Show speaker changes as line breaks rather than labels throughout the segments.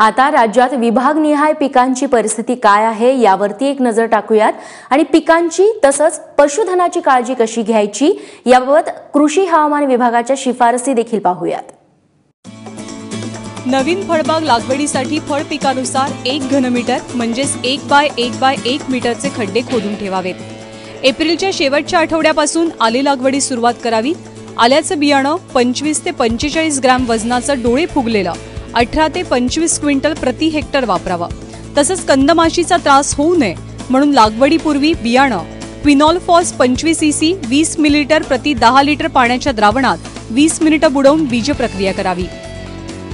आता राज्यात विभागनिहाय पिकांची परिस्थिती काय आहे यावरती एक नजर टाकूयात. आणि पिकांची तसंच पशुधनाची काळजी कशी घ्यायची याबाबत कृषी हवामान विभागाच्या शिफारसी देखील पाहूयात.
नवीन फळबाग लागवडीसाठी फळ पिकानुसार एक घनमीटर म्हणजेच एक बाय एक बाय एक मीटरचे खड्डे खोदून ठेवावेत. एप्रिलच्या शेवटच्या आठवड्यापासून आले लागवडी सुरुवात करावी. आल्याचं बियाणं पंचवीस ते पंचेचाळीस ग्रॅम वजनाचं डोळे फुगलेलं. अठरा ते पंचवीस क्विंटल प्रति हेक्टर वापरावं. तसंच कंदमाशीचा त्रास होऊ नये म्हणून लागवडीपूर्वी बियाणं क्विनॉलफॉस पंचवीस ई सी वीस मिलीलिटर प्रति दहा लिटर पाण्याच्या द्रावणात वीस मिनिटं बुडवून बीज प्रक्रिया करावी.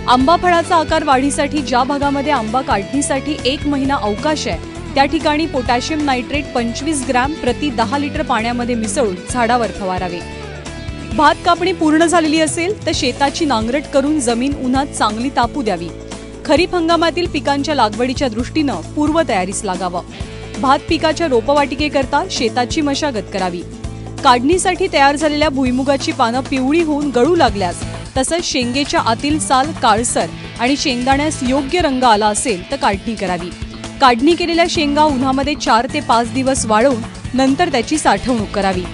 आंबा फळाचा आकार वाढीसाठी ज्या भागामध्ये आंबा काढणीसाठी एक महिना अवकाश आहे त्या ठिकाणी पोटॅशियम नायट्रेट पंचवीस ग्रॅम प्रति दहा लिटर पाण्यामध्ये मिसळून झाडावर फवारावे. भात कापणी पूर्ण झालेली असेल तर शेताची नांगरट करून जमीन उन्हात चांगली तापू द्यावी. खरीप हंगामातील पिकांच्या लागवडीच्या दृष्टीनं पूर्वतयारीस लागावं. भात पिकाच्या रोपवाटिकेकरता शेताची मशागत करावी. काढणीसाठी तयार झालेल्या भुईमुगाची पानं पिवळी होऊन गळू लागल्यास तसंच शेंगेच्या आतील साल काळसर आणि शेंगदाण्यास योग्य रंग आला असेल तर काढणी करावी. काढणी केलेल्या शेंगा उन्हामध्ये चार ते पाच दिवस वाळवून नंतर त्याची साठवणूक करावी.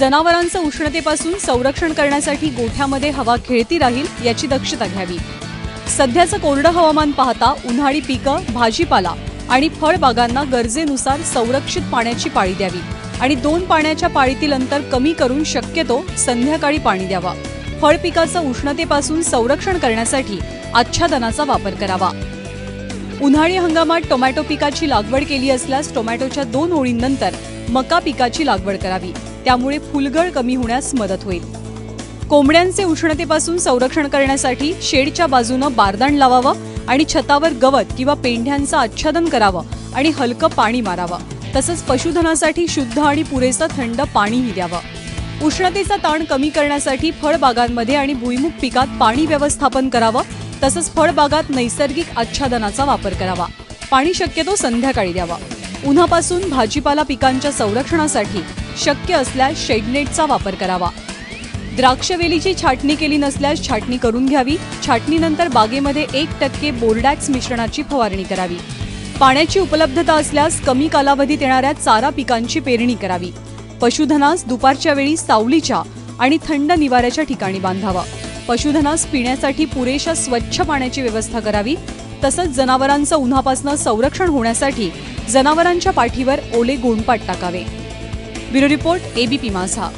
जनावरांचं उष्णतेपासून संरक्षण करण्यासाठी गोठ्यामध्ये हवा खेळती राहील याची दक्षता घ्यावी. सध्याचं कोरडं हवामान पाहता उन्हाळी पिकं भाजीपाला आणि फळबागांना गरजेनुसार संरक्षित पाण्याची पाळी द्यावी आणि दोन पाण्याच्या पाळीतील अंतर कमी करून शक्यतो संध्याकाळी पाणी द्यावा. फळ पिकाचं उष्णतेपासून संरक्षण करण्यासाठी आच्छादनाचा वापर करावा. उन्हाळी हंगामात टोमॅटो पिकाची लागवड केली असल्यास टोमॅटोच्या दोन ओळींनंतर मका पिकाची लागवड करावी. त्यामुळे फुलगळ कमी होण्यास मदत होईल. कोंबड्यांचे उष्णतेपासून संरक्षण करण्यासाठी शेडच्या बाजूनं बारदाण लावावं आणि छतावर गवत किंवा पेंढ्यांचं आच्छादन करावं आणि हलकं पाणी मारावं. तसंच पशुधनासाठी शुद्ध आणि पुरेसं थंड पाणीही द्यावं. उष्णतेचा ताण कमी करण्यासाठी फळबागांमध्ये आणि भुईमुख पिकात पाणी व्यवस्थापन करावं. तसंच फळबागात नैसर्गिक आच्छादनाचा वापर करावा. पाणी शक्यतो संध्याकाळी द्यावा. उन्हापासून भाजीपाला पिकांच्या संरक्षणासाठी शक्य असल्यास शेडनेटचा वापर करावा. द्राक्षवेलीची छाटणी केली नसल्यास छाटणी करून घ्यावी. छाटणीनंतर बागेमध्ये एक टक्के बोर्डॅक्स मिश्रणाची फवारणी करावी. पाण्याची उपलब्धता असल्यास कमी कालावधीत येणाऱ्या चारा पिकांची पेरणी करावी. पशुधनास दुपारच्या वेळी सावलीच्या आणि थंड निवाऱ्याच्या ठिकाणी बांधावा. पशुधनास पिण्यासाठी पुरेशा स्वच्छ पाण्याची व्यवस्था करावी. तसंच जनावरांचं उन्हापासून संरक्षण होण्यासाठी जनावरांच्या पाठीवर ओले गोंडपाट टाकावे. ब्युरो रिपोर्ट एबीपी माझा